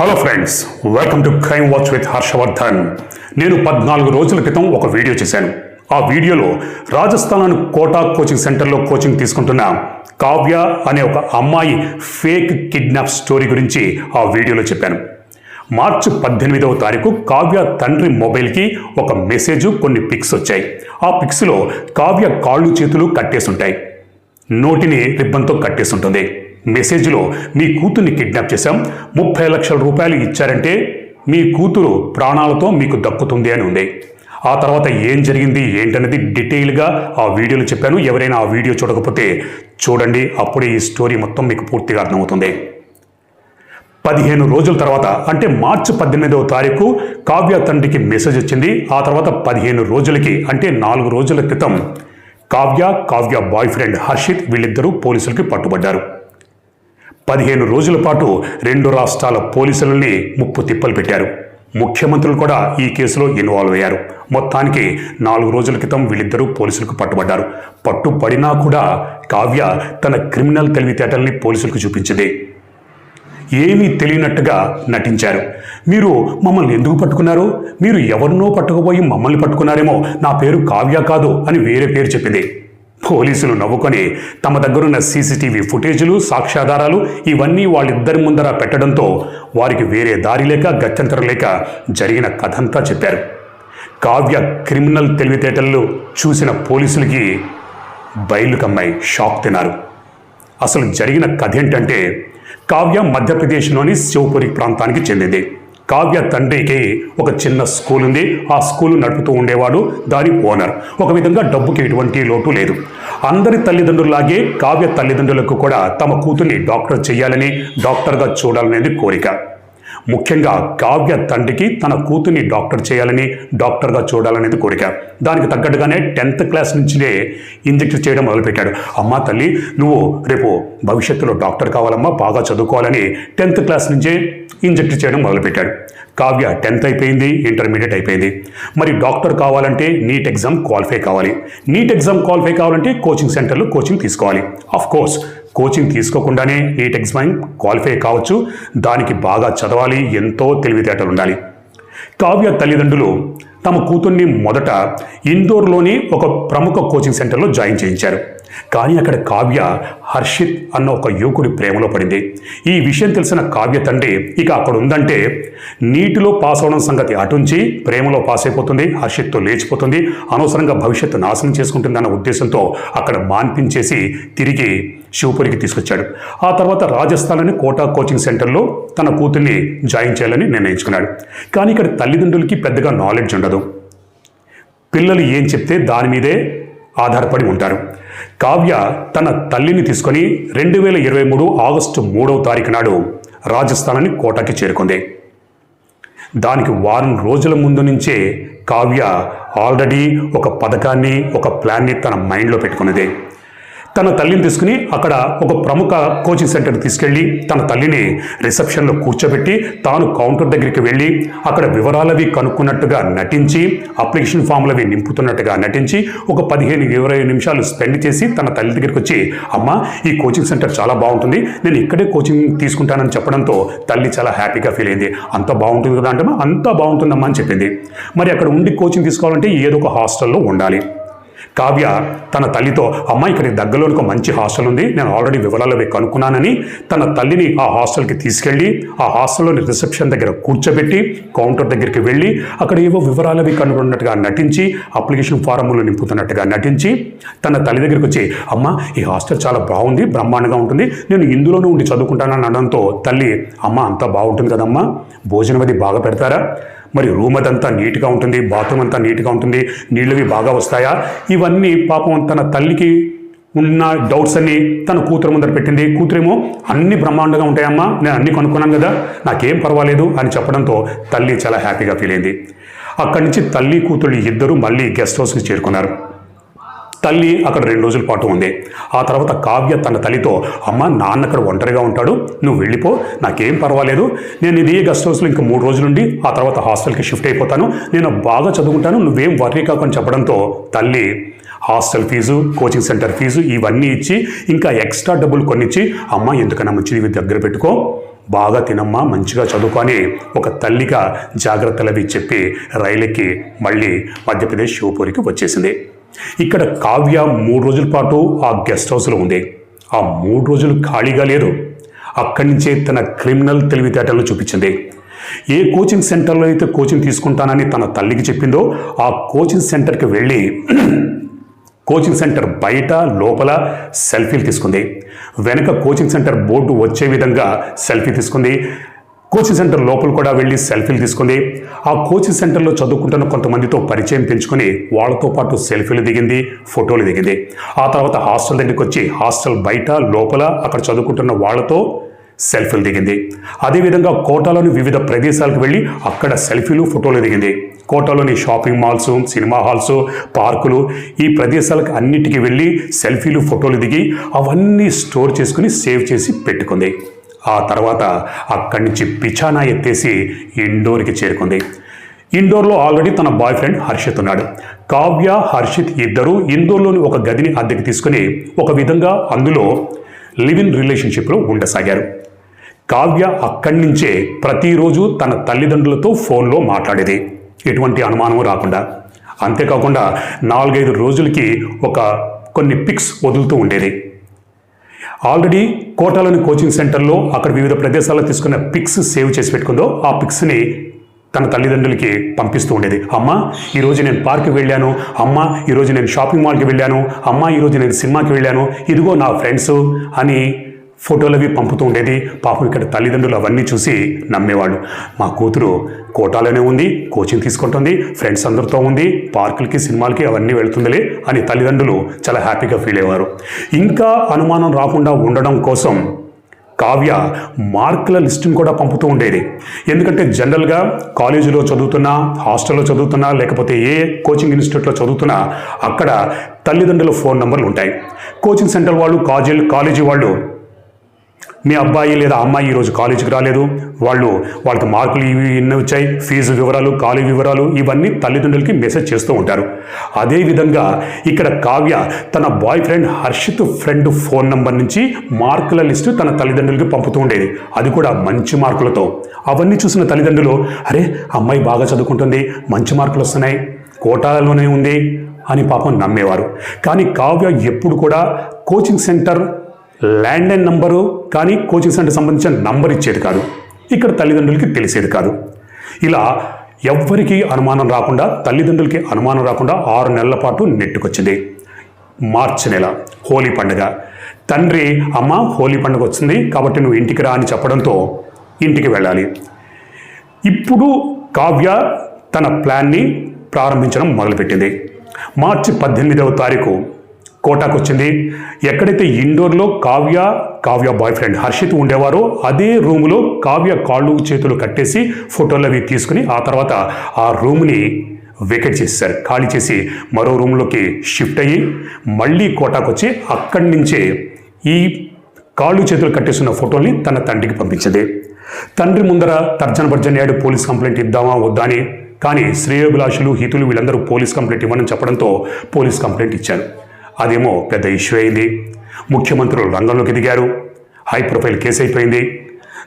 Hello friends welcome to crime watch with Harshavardhan నేను పద్నాలుగు రోజుల క్రితం ఒక వీడియో చేశాను. ఆ వీడియోలో రాజస్థాన్ కోటా కోచింగ్ సెంటర్లో కోచింగ్ తీసుకుంటున్న కావ్య అనే ఒక అమ్మాయి ఫేక్ కిడ్నాప్ స్టోరీ గురించి ఆ వీడియోలో చెప్పాను. మార్చి పద్దెనిమిదవ తారీఖు కావ్య తండ్రి మొబైల్కి ఒక మెసేజ్ కొన్ని పిక్స్ వచ్చాయి. ఆ పిక్స్లో కావ్య కాళ్ళు చేతులు కట్టేసుంటాయి. నోటిని రిబ్బన్తో కట్టేస్తుంటుంది మెసేజ్లో మీ కూతుర్ని కిడ్నాప్ చేశాం ముప్పై లక్షల రూపాయలు ఇచ్చారంటే మీ కూతురు ప్రాణాలతో మీకు దక్కుతుంది అని ఉంది. ఆ తర్వాత ఏం జరిగింది ఏంటనేది డీటెయిల్గా ఆ వీడియోలో చెప్పాను. ఎవరైనా ఆ వీడియో చూడకపోతే చూడండి అప్పుడే ఈ స్టోరీ మొత్తం మీకు పూర్తిగా అర్థమవుతుంది. పదిహేను రోజుల తర్వాత అంటే మార్చి పద్దెనిమిదవ తారీఖు కావ్య తండ్రికి మెసేజ్ వచ్చింది. ఆ తర్వాత పదిహేను రోజులకి అంటే నాలుగు రోజుల క్రితం కావ్య కావ్య బాయ్ ఫ్రెండ్ హర్షిత్ వీళ్ళిద్దరూ పోలీసులకి పట్టుబడ్డారు. పదిహేను రోజుల పాటు రెండు రాష్ట్రాల పోలీసులని ముప్పు తిప్పలు పెట్టారు. ముఖ్యమంత్రులు కూడా ఈ కేసులో ఇన్వాల్వ్ అయ్యారు. మొత్తానికి నాలుగు రోజుల క్రితం వీళ్ళిద్దరూ పోలీసులకు పట్టుబడ్డారు. పట్టుబడినా కూడా కావ్య తన క్రిమినల్ తెలివితేటల్ని పోలీసులకు చూపించింది. ఏమీ తెలియనట్టుగా నటించారు. మీరు మమ్మల్ని ఎందుకు పట్టుకున్నారు? మీరు ఎవరినో పట్టుకుపోయి మమ్మల్ని పట్టుకున్నారేమో నా పేరు కావ్య కాదు అని వేరే పేరు చెప్పింది. పోలీసులు నవ్వుకొని తమ దగ్గరున్న సీసీటీవీ ఫుటేజీలు సాక్ష్యాధారాలు ఇవన్నీ వాళ్ళిద్దరి ముందర పెట్టడంతో వారికి వేరే దారి లేక గత్యంతరం లేక జరిగిన కథంతా చెప్పారు. కావ్య క్రిమినల్ తెలివితేటలు చూసిన పోలీసులకి బయలు కమ్మాయి షాక్ తిన్నారు. అసలు జరిగిన కథ ఏంటంటే కావ్య మధ్యప్రదేశ్లోని శివపురి ప్రాంతానికి చెందింది. కావ్య తండ్రికి ఒక చిన్న స్కూల్ ఉంది. ఆ స్కూల్ నడుపుతూ ఉండేవాడు దాని ఓనర్. ఒక విధంగా డబ్బుకి ఎటువంటి లోటు లేదు. అందరి తల్లిదండ్రులాగే కావ్య తల్లిదండ్రులకు కూడా తమ కూతుర్ని డాక్టర్ చేయాలని డాక్టర్గా చూడాలనేది కోరిక. ముఖ్యంగా కావ్య తండ్రికి తన కూతుర్ని డాక్టర్ చేయాలని డాక్టర్గా చూడాలనేది కోరిక. దానికి తగ్గట్టుగానే టెన్త్ క్లాస్ నుంచినే ఇంజెక్ట్ చేయడం మొదలుపెట్టాడు. అమ్మా తల్లి నువ్వు రేపు భవిష్యత్తులో డాక్టర్ కావాలమ్మా బాగా చదువుకోవాలని టెన్త్ క్లాస్ నుంచే ఇంజెక్ట్ చేయడం మొదలుపెట్టాడు. కావ్య టెన్త్ అయిపోయింది ఇంటర్మీడియట్ అయిపోయింది. మరి డాక్టర్ కావాలంటే నీట్ ఎగ్జామ్ క్వాలిఫై కావాలి. నీట్ ఎగ్జామ్ క్వాలిఫై కావాలంటే కోచింగ్ సెంటర్లో కోచింగ్ తీసుకోవాలి. ఆఫ్ కోర్స్ కోచింగ్ తీసుకోకుండానే నీట్ ఎగ్జామ్ క్వాలిఫై కావచ్చు. దానికి బాగా చదవాలి ఎంతో తెలివితేటలు ఉండాలి. కావ్య తల్లిదండ్రులు తమ కూతుర్ని మొదట ఇందోర్లోని ఒక ప్రముఖ కోచింగ్ సెంటర్లో జాయిన్ చేయించారు. కానీ అక్కడ కావ్య హర్షిత్ అన్న ఒక యువకుడి ప్రేమలో పడింది. ఈ విషయం తెలిసిన కావ్య తండ్రి ఇక అక్కడ ఉందంటే నీటిలో పాస్ అవడం సంగతి అటుంచి ప్రేమలో పాస్ అయిపోతుంది హర్షిత్తో లేచిపోతుంది అనవసరంగా భవిష్యత్తు నాశనం చేసుకుంటుందన్న ఉద్దేశంతో అక్కడ మాన్పించేసి తిరిగి శివపురికి తీసుకొచ్చాడు. ఆ తర్వాత రాజస్థాన్లోని కోటా కోచింగ్ సెంటర్లో తన కూతుర్ని జాయిన్ చేయాలని నిర్ణయించుకున్నాడు. కానీ ఇక్కడ తల్లిదండ్రులకి పెద్దగా నాలెడ్జ్ ఉండదు. పిల్లలు ఏం చెప్తే దాని మీదే ఆధారపడి ఉంటారు. కావ్య తన తల్లిని తీసుకొని రెండు వేల ఇరవై మూడు ఆగస్టు మూడవ తారీఖు నాడు రాజస్థానాన్ని కోటాకి చేరుకుంది. దానికి వారం రోజుల ముందు నుంచే కావ్య ఆల్రెడీ ఒక పథకాన్ని ఒక ప్లాన్ని తన మైండ్లో పెట్టుకున్నది. తన తల్లిని తీసుకుని అక్కడ ఒక ప్రముఖ కోచింగ్ సెంటర్ తీసుకెళ్ళి తన తల్లిని రిసెప్షన్లో కూర్చోబెట్టి తాను కౌంటర్ దగ్గరికి వెళ్ళి అక్కడ వివరాలవి కనుక్కున్నట్టుగా నటించి అప్లికేషన్ ఫామ్లవి నింపుతున్నట్టుగా నటించి ఒక పదిహేను ఇరవై నిమిషాలు స్పెండ్ చేసి తన తల్లి దగ్గరికి వచ్చి అమ్మ ఈ కోచింగ్ సెంటర్ చాలా బాగుంటుంది. నేను ఇక్కడే కోచింగ్ తీసుకుంటానని చెప్పడంతో తల్లి చాలా హ్యాపీగా ఫీల్ అయింది. అంత బాగుంటుంది కదా అంటే అంత బాగుంటుందమ్మా అని చెప్పింది. మరి అక్కడ ఉండి కోచింగ్ తీసుకోవాలంటే ఏదో ఒక హాస్టల్లో ఉండాలి. కావ్య తన తల్లితో అమ్మ ఇక్కడికి దగ్గరలోని ఒక మంచి హాస్టల్ ఉంది. నేను ఆల్రెడీ వివరాలు అవి కనుక్కున్నానని. తన తల్లిని ఆ హాస్టల్కి తీసుకెళ్ళి ఆ హాస్టల్లోని రిసెప్షన్ దగ్గర కూర్చోబెట్టి కౌంటర్ దగ్గరికి వెళ్ళి అక్కడ ఏవో వివరాలు అవి కనుగొన్నట్టుగా నటించి అప్లికేషన్ ఫారంలో నింపుతున్నట్టుగా నటించి తన తల్లి దగ్గరికి వచ్చి అమ్మ ఈ హాస్టల్ చాలా బాగుంది బ్రహ్మాండంగా ఉంటుంది. నేను ఇందులోనే ఉండి చదువుకుంటానని అనడంతో తల్లి అమ్మ అంతా బాగుంటుంది కదమ్మా. భోజనం అది బాగా పెడతారా? మరి రూమ్ అదంతా నీట్గా ఉంటుంది బాత్రూమ్ అంతా నీట్గా ఉంటుంది నీళ్ళవి బాగా వస్తాయా? ఇవన్నీ పాపం తన తల్లికి ఉన్న డౌట్స్ అన్ని తన కూతురు ముందర పెట్టింది. కూతురేమో అన్ని బ్రహ్మాండంగా ఉంటాయమ్మా నేను అన్ని కనుక్కున్నాను కదా నాకేం పర్వాలేదు అని చెప్పడంతో తల్లి చాలా హ్యాపీగా ఫీల్ అయింది. అక్కడి నుంచి తల్లి కూతురు ఇద్దరు మళ్ళీ గెస్ట్ హౌస్కి చేరుకున్నారు. తల్లి అక్కడ రెండు రోజుల పాటు ఉంది. ఆ తర్వాత కావ్య తన తల్లితో అమ్మ నాన్న అక్కడ ఒంటరిగా ఉంటాడు. నువ్వు వెళ్ళిపో. నాకేం పర్వాలేదు. నేను ఇదే గెస్ట్ హౌస్లో ఇంకా మూడు రోజులుండి ఆ తర్వాత హాస్టల్కి షిఫ్ట్ అయిపోతాను. నేను బాగా చదువుకుంటాను. నువ్వేం వర్రీ కాకుండా చెప్పడంతో తల్లి hostel fee coaching centre fee ఇవన్నీ ఇచ్చి ఇంకా ఎక్స్ట్రా డబ్బులు కొనిచ్చి అమ్మ ఎందుకన్నా మంచిది ఇవి దగ్గర పెట్టుకో. బాగా తినమ్మా మంచిగా చదువుకొని ఒక తల్లిగా జాగ్రత్తలవి చెప్పి రైలుకి మళ్ళీ మధ్యప్రదేశ్ శివపూరికి వచ్చేసింది. ఇక్కడ కావ్య మూడు రోజుల పాటు ఆ గెస్ట్ హౌస్లో ఉంది. ఆ మూడు రోజులు ఖాళీగా లేదు. అక్కడి నుంచే తన క్రిమినల్ తెలివితేటలను చూపించింది. ఏ కోచింగ్ సెంటర్లో అయితే కోచింగ్ తీసుకుంటానని తన తల్లికి చెప్పిందో ఆ కోచింగ్ సెంటర్కి వెళ్ళి కోచింగ్ సెంటర్ బయట లోపల సెల్ఫీలు తీసుకుంది. వెనక కోచింగ్ సెంటర్ బోర్డు వచ్చే విధంగా సెల్ఫీ తీసుకుంది. కోచింగ్ సెంటర్ లోపల కూడా వెళ్ళి సెల్ఫీలు తీసుకుంది. ఆ కోచింగ్ సెంటర్లో చదువుకుంటున్న కొంతమందితో పరిచయం పెంచుకొని వాళ్ళతో పాటు సెల్ఫీలు దిగింది ఫోటోలు దిగింది. ఆ తర్వాత హాస్టల్ దగ్గరికి వచ్చి హాస్టల్ బయట లోపల అక్కడ చదువుకుంటున్న వాళ్ళతో సెల్ఫీలు దిగింది. అదేవిధంగా కోటాలోని వివిధ ప్రదేశాలకు వెళ్ళి అక్కడ సెల్ఫీలు ఫోటోలు దిగింది. కోటాలోని షాపింగ్ మాల్స్ సినిమా హాల్స్ పార్కులు ఈ ప్రదేశాలకు అన్నిటికీ వెళ్ళి సెల్ఫీలు ఫోటోలు దిగి అవన్నీ స్టోర్ చేసుకుని సేవ్ చేసి పెట్టుకుంది. ఆ తర్వాత అక్కడి నుంచి పిచానా ఎత్తేసి ఇండోర్కి చేరుకుంది. ఇండోర్లో ఆల్రెడీ తన బాయ్ ఫ్రెండ్ హర్షిత్ ఉన్నాడు. కావ్య హర్షిత్ ఇద్దరూ ఇండోర్లోని ఒక గదిని అద్దెకి తీసుకుని ఒక విధంగా అందులో లివ్ ఇన్ రిలేషన్షిప్లో ఉండసాగారు. కావ్య అక్కడి నుంచే ప్రతిరోజు తన తల్లిదండ్రులతో ఫోన్లో మాట్లాడేది. ఎటువంటి అనుమానం రాకుండా. అంతేకాకుండా నాలుగైదు రోజులకి ఒక కొన్ని పిక్స్ వదులుతూ ఉండేది. ఆల్రెడీ కోటాలోని కోచింగ్ సెంటర్లో అక్కడ వివిధ ప్రదేశాల్లో తీసుకున్న పిక్స్ సేవ్ చేసి పెట్టుకుందో ఆ పిక్స్ని తన తల్లిదండ్రులకి పంపిస్తూ ఉండేది. అమ్మ ఈరోజు నేను పార్క్కి వెళ్ళాను. అమ్మ ఈరోజు నేను షాపింగ్ మాల్కి వెళ్ళాను. అమ్మ ఈరోజు నేను సినిమాకి వెళ్ళాను. ఇదిగో నా ఫ్రెండ్స్ అని ఫోటోలు అవి పంపుతూ ఉండేది పాపం ఇక్కడ తల్లిదండ్రులు అవన్నీ చూసి నమ్మేవాళ్ళు. మా కూతురు కోటాలోనే ఉంది కోచింగ్ తీసుకుంటుంది ఫ్రెండ్స్ అందరితో ఉంది పార్కులకి సినిమాలకి అవన్నీ వెళ్తుందిలే అని తల్లిదండ్రులు చాలా హ్యాపీగా ఫీల్ అయ్యేవారు. ఇంకా అనుమానం రాకుండా ఉండడం కోసం కావ్య మార్కుల లిస్టును కూడా పంపుతూ ఉండేది. ఎందుకంటే జనరల్గా కాలేజీలో చదువుతున్నా హాస్టల్లో చదువుతున్నా లేకపోతే ఏ కోచింగ్ ఇన్స్టిట్యూట్లో చదువుతున్నా అక్కడ తల్లిదండ్రుల ఫోన్ నెంబర్లు ఉంటాయి. కోచింగ్ సెంటర్ వాళ్ళు కాజల్ కాలేజీ వాళ్ళు మీ అబ్బాయి లేదా అమ్మాయి ఈరోజు కాలేజీకి రాలేదు. వాళ్ళు వాళ్ళకి మార్కులు ఇవి ఎన్ని వచ్చాయి. ఫీజు వివరాలు కాలేజ్ వివరాలు ఇవన్నీ తల్లిదండ్రులకి మెసేజ్ చేస్తూ ఉంటారు. అదేవిధంగా ఇక్కడ కావ్య తన boyfriend Harshit friend phone number నుంచి మార్కుల లిస్టు తన తల్లిదండ్రులకి పంపుతూ ఉండేది. అది కూడా మంచి మార్కులతో. అవన్నీ చూసిన తల్లిదండ్రులు అరే అమ్మాయి బాగా చదువుకుంటుంది. మంచి మార్కులు వస్తున్నాయి. కోటాలోనే ఉంది. అని పాపం నమ్మేవారు. కానీ కావ్య ఎప్పుడు కూడా కోచింగ్ సెంటర్ ల్యాండ్లైన్ నంబరు కానీ కోచింగ్ సెంటర్ సంబంధించిన నంబర్ ఇచ్చేది కాదు. ఇక్కడ తల్లిదండ్రులకి తెలిసేది కాదు. ఇలా ఎవ్వరికీ అనుమానం రాకుండా తల్లిదండ్రులకి అనుమానం రాకుండా ఆరు నెలల పాటు నెట్టుకొచ్చింది. మార్చి నెల హోలీ పండుగ. తండ్రి అమ్మ హోలీ పండుగ వచ్చింది కాబట్టి నువ్వు ఇంటికి రా అని చెప్పడంతో ఇంటికి వెళ్ళాలి. ఇప్పుడు కావ్య తన ప్లాన్ని ప్రారంభించడం మొదలుపెట్టింది. మార్చి పద్దెనిమిదవ తారీఖు కోటాకు వచ్చింది ఎక్కడైతే ఇండోర్లో కావ్య కావ్య బాయ్ ఫ్రెండ్ హర్షిత్ ఉండేవారో అదే రూములో కావ్య కాళ్ళు చేతులు కట్టేసి ఫోటోలు అవి తీసుకుని ఆ తర్వాత ఆ రూమ్ని వేకెట్ చేశారు. ఖాళీ చేసి మరో రూమ్లోకి షిఫ్ట్ అయ్యి మళ్ళీ కోటాకు వచ్చి అక్కడి నుంచే ఈ కాళ్ళు చేతులు కట్టేస్తున్న ఫోటోల్ని తన తండ్రికి పంపించింది. తండ్రి ముందర తర్జన భర్జన పోలీస్ కంప్లైంట్ ఇద్దామా వద్దా అని కానీ శ్రేయోభిలాషులు హితులు వీళ్ళందరూ పోలీస్ కంప్లైంట్ ఇవ్వనని చెప్పడంతో పోలీస్ కంప్లైంట్ ఇచ్చారు. అదేమో పెద్ద ఇష్యూ అయింది. ముఖ్యమంత్రులు రంగంలోకి దిగారు. హై ప్రొఫైల్ కేసు అయిపోయింది.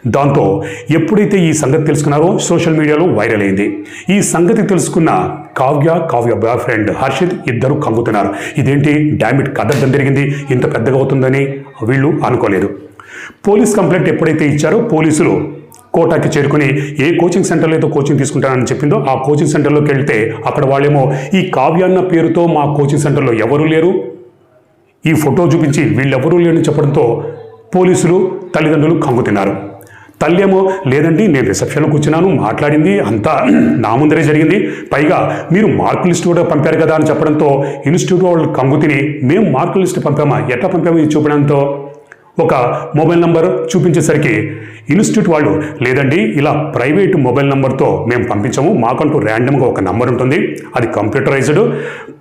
దాంతో ఎప్పుడైతే ఈ సంగతి తెలుసుకున్నారో సోషల్ మీడియాలో వైరల్ అయింది. ఈ సంగతి తెలుసుకున్న కావ్య కావ్య బాయ్ ఫ్రెండ్ హర్షిత్ ఇద్దరు కంగుతున్నారు ఇదేంటి? డామిట్ కదర్థం జరిగింది. ఇంత పెద్దగా అవుతుందని వీళ్ళు అనుకోలేదు. పోలీస్ కంప్లైంట్ ఎప్పుడైతే ఇచ్చారో పోలీసులు కోటాకి చేరుకుని ఏ కోచింగ్ సెంటర్లో అయితే కోచింగ్ తీసుకుంటానని చెప్పిందో ఆ కోచింగ్ సెంటర్లోకి వెళ్తే అక్కడ వాళ్ళేమో ఈ కావ్యాన్న పేరుతో మా కోచింగ్ సెంటర్లో ఎవరూ లేరు. ఈ ఫోటో చూపించి వీళ్ళెవరూ లేని చెప్పడంతో పోలీసులు తల్లిదండ్రులు కంగుతిన్నారు. తల్లేమో లేదండి నేను రిసెప్షన్లో కూర్చున్నాను మాట్లాడింది అంతా నా ముందరే జరిగింది. పైగా మీరు మార్క్ లిస్ట్ కూడా పంపారు కదా అని చెప్పడంతో ఇన్స్టిట్యూట్ వాళ్ళు కంగు తిని మేము మార్క్ లిస్ట్ పంపామా? ఎట్లా పంపామో చూపడంతో? ఒక మొబైల్ నంబర్ చూపించేసరికి ఇన్స్టిట్యూట్ వాళ్ళు. లేదండి ఇలా ప్రైవేట్ మొబైల్ నెంబర్తో మేము పంపించాము. మాకంటూ ర్యాండమ్గా ఒక నంబర్ ఉంటుంది. అది కంప్యూటరైజ్డ్.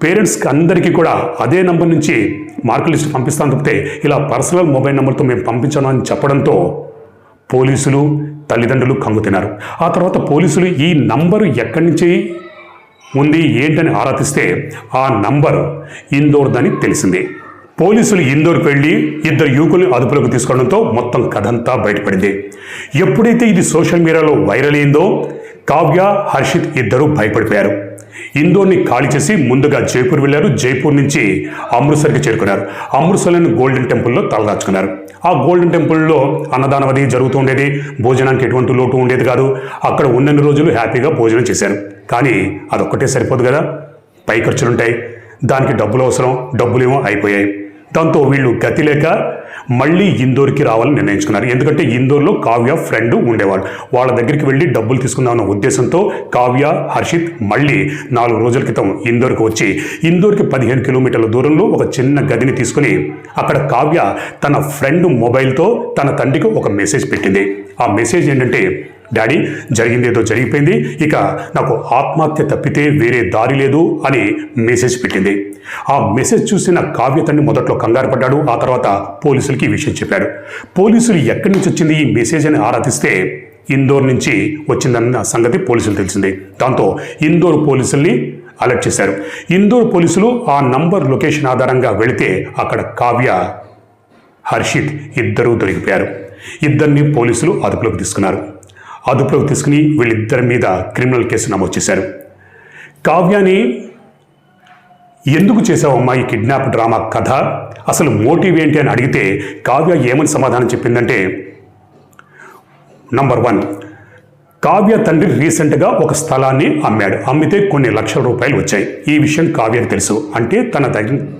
పేరెంట్స్కి అందరికీ కూడా అదే నంబర్ నుంచి మార్క్ లిస్ట్ పంపిస్తాను తప్పితే ఇలా పర్సనల్ మొబైల్ నెంబర్తో మేము పంపించాను అని చెప్పడంతో పోలీసులు తల్లిదండ్రులు కంగుతిన్నారు ఆ తర్వాత పోలీసులు ఈ నంబరు ఎక్కడి నుంచి ఉంది ఏంటని ఆరాధిస్తే ఆ నంబర్ ఇందోర్దని తెలిసింది. పోలీసులు ఇందోర్కి వెళ్ళి ఇద్దరు యువకుల్ని అదుపులోకి తీసుకోవడంతో మొత్తం కథంతా బయటపడింది. ఎప్పుడైతే ఇది సోషల్ మీడియాలో వైరల్ అయిందో కావ్య హర్షిత్ ఇద్దరు భయపడిపోయారు. ఇందోర్ని ఖాళీ చేసి ముందుగా జైపూర్ వెళ్ళారు. జైపూర్ నుంచి అమృత్సర్కి చేరుకున్నారు. అమృత్సర్లోని గోల్డెన్ టెంపుల్లో తలదాచుకున్నారు. ఆ గోల్డెన్ టెంపుల్లో అన్నదానం అది జరుగుతూ ఉండేది. భోజనానికి ఎటువంటి లోటు ఉండేది కాదు. అక్కడ ఉన్నన్ని రోజులు హ్యాపీగా భోజనం చేశారు. కానీ అదొక్కటే సరిపోదు కదా. పై ఖర్చులుంటాయి. దానికి డబ్బులు అవసరం. డబ్బులేమో అయిపోయాయి. దాంతో వీళ్ళు గతి లేక మళ్ళీ ఇందోర్కి రావాలని నిర్ణయించుకున్నారు. ఎందుకంటే ఇందోర్లో కావ్య ఫ్రెండ్ ఉండేవాడు. వాళ్ళ దగ్గరికి వెళ్ళి డబ్బులు తీసుకుందామన్న ఉద్దేశంతో కావ్య హర్షిత్ మళ్ళీ నాలుగు రోజుల క్రితం ఇందోర్కి వచ్చి ఇందోర్కి పదిహేను కిలోమీటర్ల దూరంలో ఒక చిన్న గదిని తీసుకుని అక్కడ కావ్య తన ఫ్రెండ్ మొబైల్తో తన తండ్రికి ఒక మెసేజ్ పెట్టింది. ఆ మెసేజ్ ఏంటంటే డాడీ జరిగింది ఏదో జరిగిపోయింది. ఇక నాకు ఆత్మహత్య తప్పితే వేరే దారి లేదు అని మెసేజ్ పెట్టింది. ఆ మెసేజ్ చూసిన కావ్య తండ్రి మొదట్లో కంగారు పడ్డాడు. ఆ తర్వాత పోలీసులకి ఈ విషయం చెప్పాడు. పోలీసులు ఎక్కడి నుంచి వచ్చింది ఈ మెసేజ్ అని ఆరాధిస్తే ఇందోర్ నుంచి వచ్చిందన్న సంగతి పోలీసులు తెలిసింది. దాంతో ఇందోర్ పోలీసుల్ని అలర్ట్ చేశారు. ఇందోర్ పోలీసులు ఆ నంబర్ లొకేషన్ ఆధారంగా వెళితే అక్కడ కావ్య హర్షిత్ ఇద్దరూ దొరికిపోయారు. ఇద్దరిని పోలీసులు అదుపులోకి తీసుకున్నారు. అదుపులోకి తీసుకుని వీళ్ళిద్దరి మీద క్రిమినల్ కేసు నమోదు చేశారు. కావ్యాని ఎందుకు చేసావమ్మా ఈ కిడ్నాప్ డ్రామా కథ? అసలు మోటివ్ ఏంటి అని అడిగితే కావ్య ఏమని సమాధానం చెప్పిందంటే నంబర్ వన్ కావ్య తండ్రి రీసెంట్గా ఒక స్థలాన్ని అమ్మాడు. అమ్మితే కొన్ని లక్షల రూపాయలు వచ్చాయి. ఈ విషయం కావ్యకు తెలుసు. అంటే తన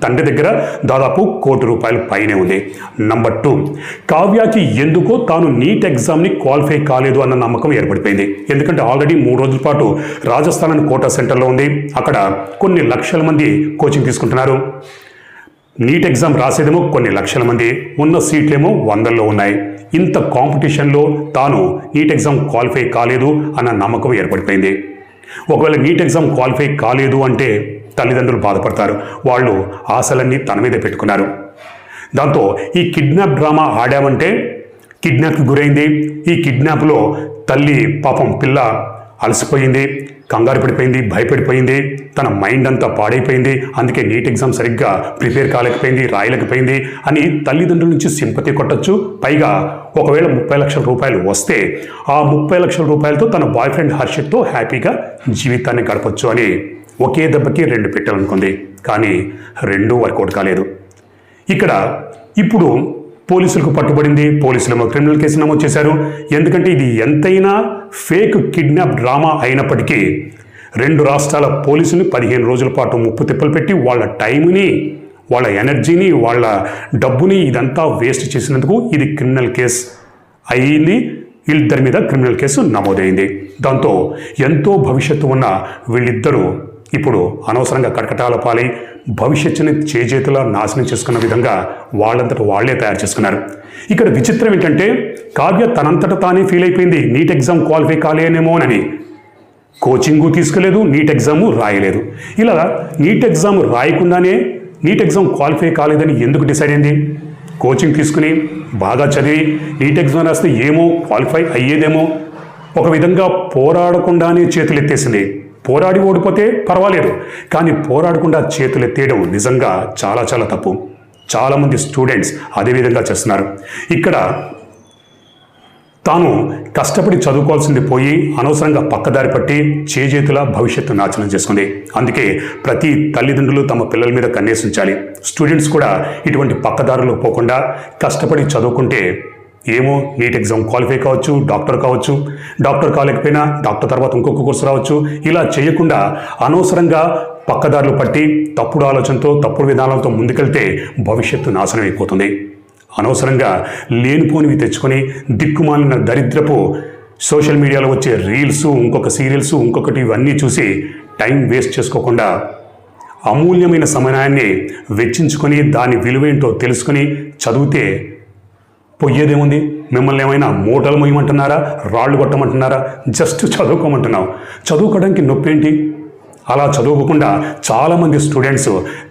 తండ్రి దగ్గర దాదాపు కోటి రూపాయలు పైనే ఉంది. నంబర్ టూ కావ్యకి ఎందుకో తాను నీట్ ఎగ్జామ్ని క్వాలిఫై కాలేదు అన్న నమ్మకం ఏర్పడిపోయింది. ఎందుకంటే ఆల్రెడీ మూడు రోజుల పాటు రాజస్థాన్ అని కోటా సెంటర్లో ఉంది. అక్కడ కొన్ని లక్షల మంది కోచింగ్ తీసుకుంటున్నారు. నీట్ ఎగ్జామ్ రాసేదేమో కొన్ని లక్షల మంది. ఉన్న సీట్లేమో వందల్లో ఉన్నాయి. ఇంత కాంపిటీషన్లో తాను నీట్ ఎగ్జామ్ క్వాలిఫై కాలేదు అన్న నమ్మకం ఏర్పడిపోయింది. ఒకవేళ నీట్ ఎగ్జామ్ క్వాలిఫై కాలేదు అంటే తల్లిదండ్రులు బాధపడతారు. వాళ్ళు ఆశలన్నీ తన మీదే పెట్టుకున్నారు. దాంతో ఈ కిడ్నాప్ డ్రామా ఆడామంటే కిడ్నాప్కి గురైంది. ఈ కిడ్నాప్లో తల్లి పాపం పిల్ల అలసిపోయింది. కంగారు పడిపోయింది భయపడిపోయింది. తన మైండ్ అంతా పాడైపోయింది. అందుకే నీట్ ఎగ్జామ్ సరిగ్గా ప్రిపేర్ కాలేకపోయింది రాయలేకపోయింది అని తల్లిదండ్రుల నుంచి సింపతి కొట్టచ్చు. పైగా ఒకవేళ ముప్పై లక్షల రూపాయలు వస్తే ఆ ముప్పై లక్షల రూపాయలతో తన బాయ్ ఫ్రెండ్ హర్షిత్తో హ్యాపీగా జీవితాన్ని గడపచ్చు అని ఒకే దెబ్బకి రెండు పెట్టాలనుకుంది కానీ రెండూ వర్కౌట్ కాలేదు. ఇక్కడ ఇప్పుడు పోలీసులకు పట్టుబడింది. పోలీసులేమో క్రిమినల్ కేసు నమోదు చేశారు. ఎందుకంటే ఇది ఎంతైనా ఫేక్ కిడ్నాప్ డ్రామా అయినప్పటికీ రెండు రాష్ట్రాల పోలీసులు పదిహేను రోజుల పాటు ముప్పు తిప్పలు పెట్టి వాళ్ళ టైంని వాళ్ళ ఎనర్జీని వాళ్ళ డబ్బుని ఇదంతా వేస్ట్ చేసినందుకు ఇది క్రిమినల్ కేసు అయ్యింది వీళ్ళిద్దరి మీద క్రిమినల్ కేసు నమోదైంది. దాంతో ఎంతో భవిష్యత్తు ఉన్న వీళ్ళిద్దరూ ఇప్పుడు అనవసరంగా కటకటాల పాలై భవిష్యత్తుని చేజేతులా నాశనం చేసుకున్న విధంగా వాళ్ళంతట వాళ్ళే తయారు చేసుకున్నారు. ఇక్కడ విచిత్రం ఏంటంటే కావ్య తనంతట తానే ఫీల్ అయిపోయింది. నీట్ ఎగ్జామ్ క్వాలిఫై కాలేనేమోనని. కోచింగు తీసుకోలేదు నీట్ ఎగ్జాము రాయలేదు. ఇలా నీట్ ఎగ్జామ్ రాయకుండానే నీట్ ఎగ్జామ్ క్వాలిఫై కాలేదని ఎందుకు డిసైడ్ అయింది? కోచింగ్ తీసుకుని బాగా చదివి నీట్ ఎగ్జామ్ రాస్తే ఏమో క్వాలిఫై అయ్యేదేమో. ఒక విధంగా పోరాడకుండానే చేతులు ఎత్తేసింది పోరాడి ఓడిపోతే పర్వాలేదు. కానీ పోరాడకుండా చేతులు ఎత్తేయడం నిజంగా చాలా చాలా తప్పు. చాలామంది స్టూడెంట్స్ అదే విధంగా చేస్తున్నారు. ఇక్కడ తాను కష్టపడి చదువుకోవాల్సింది పోయి అనవసరంగా పక్కదారి పట్టి చేజేతుల భవిష్యత్తు నాశనం చేసుకుంది. అందుకే ప్రతి తల్లిదండ్రులు తమ పిల్లల మీద కన్నేసించాలి. స్టూడెంట్స్ కూడా ఇటువంటి పక్కదారులు పోకుండా కష్టపడి చదువుకుంటే ఏమో నీట్ ఎగ్జామ్ క్వాలిఫై కావచ్చు డాక్టర్ కావచ్చు డాక్టర్ కాలేకపోయినా డాక్టర్ తర్వాత ఇంకొక కోర్సు రావచ్చు. ఇలా చేయకుండా అనవసరంగా పక్కదారులు పట్టి తప్పుడు ఆలోచనతో తప్పుడు విధానాలతో ముందుకెళ్తే భవిష్యత్తు నాశనం అయిపోతుంది. అనవసరంగా లేనిపోనివి తెచ్చుకొని దిక్కుమాలిన దరిద్రపు సోషల్ మీడియాలో వచ్చే రీల్స్ ఇంకొక సీరియల్స్ ఇంకొకటి ఇవన్నీ చూసి టైం వేస్ట్ చేసుకోకుండా అమూల్యమైన సమయాన్ని వెచ్చించుకొని దాని విలువేంటో తెలుసుకొని చదివితే పొయ్యేదేముంది మిమ్మల్ని ఏమైనా మూటలు మొయ్యమంటున్నారా? రాళ్ళు కొట్టమంటున్నారా? జస్ట్ చదువుకోమంటున్నావు. చదువుకోవడానికి నొప్పి ఏంటి అలా చదువుకోకుండా చాలామంది స్టూడెంట్స్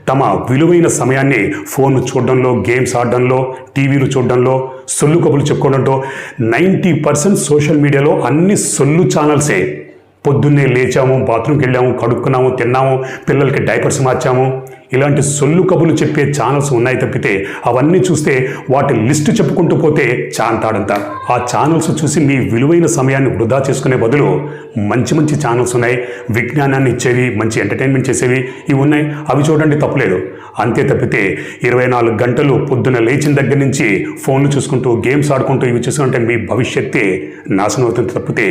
తమ విలువైన సమయాన్ని ఫోన్ చూడడంలో గేమ్స్ ఆడడంలో టీవీలు చూడడంలో సొల్లు కబులు చెప్పుకోవడంతో నైంటీ పర్సెంట్ సోషల్ మీడియాలో అన్ని సొల్లు ఛానల్సే పొద్దున్నే లేచాము బాత్రూమ్కి వెళ్ళాము కడుక్కున్నాము తిన్నాము పిల్లలకి డైపర్స్ మార్చాము. ఇలాంటి సొల్లు కబులు చెప్పే ఛానల్స్ ఉన్నాయి తప్పితే అవన్నీ చూస్తే వాటి లిస్ట్ చెప్పుకుంటూ పోతే చాంతాడంత. ఆ ఛానల్స్ చూసి మీ విలువైన సమయాన్ని వృధా చేసుకునే బదులు మంచి మంచి ఛానల్స్ ఉన్నాయి. విజ్ఞానాన్ని ఇచ్చేవి మంచి ఎంటర్టైన్మెంట్ చేసేవి ఇవి ఉన్నాయి. అవి చూడండి తప్పులేదు. అంతే తప్పితే ఇరవై నాలుగు గంటలు పొద్దున లేచిన దగ్గర నుంచి ఫోన్లు చూసుకుంటూ గేమ్స్ ఆడుకుంటూ ఇవి చూసుకుంటే మీ భవిష్యత్తే నాశనం అవుతుంది తప్పితే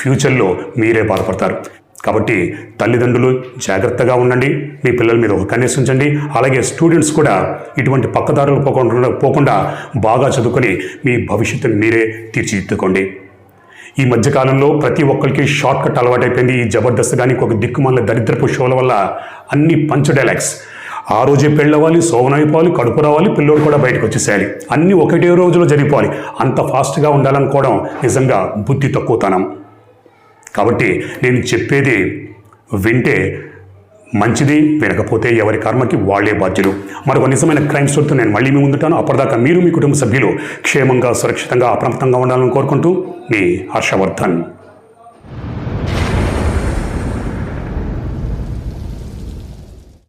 ఫ్యూచర్లో మీరే బాధపడతారు. కాబట్టి తల్లిదండ్రులు జాగ్రత్తగా ఉండండి. మీ పిల్లల మీద ఒక కన్నేసి ఉంచండి. అలాగే స్టూడెంట్స్ కూడా ఇటువంటి పక్కదారులు పోకుండా పోకుండా బాగా చదువుకొని మీ భవిష్యత్తును మీరే తీర్చిదిద్దుకోండి. ఈ మధ్యకాలంలో ప్రతి ఒక్కరికి షార్ట్ కట్ అలవాటైపోయింది ఈ జబర్దస్త్ కానీ ఒక దిక్కుమాల దరిద్రపు షోల వల్ల అన్ని పంచ్ డైలాగ్స్. ఆ రోజే పెళ్ళవాలి సోవన అయిపోవాలి కడుపు రావాలి పిల్లోడు కూడా బయటకు వచ్చేసేయాలి. అన్నీ ఒకటే రోజులో జరిగిపోవాలి. అంత ఫాస్ట్గా ఉండాలనుకోవడం నిజంగా బుద్ధి తక్కువతనం. కాబట్టి నేను చెప్పేది వింటే మంచిది వినకపోతే ఎవరి కర్మకి వాళ్ళే బాధ్యులు. మరొక నిజమైన క్రైమ్ స్టోరీతో నేను మళ్ళీ మీ ముందుంటాను. అప్పటిదాకా మీరు మీ కుటుంబ సభ్యులు క్షేమంగా సురక్షితంగా అప్రమత్తంగా ఉండాలని కోరుకుంటూ మీ హర్షవర్ధన్.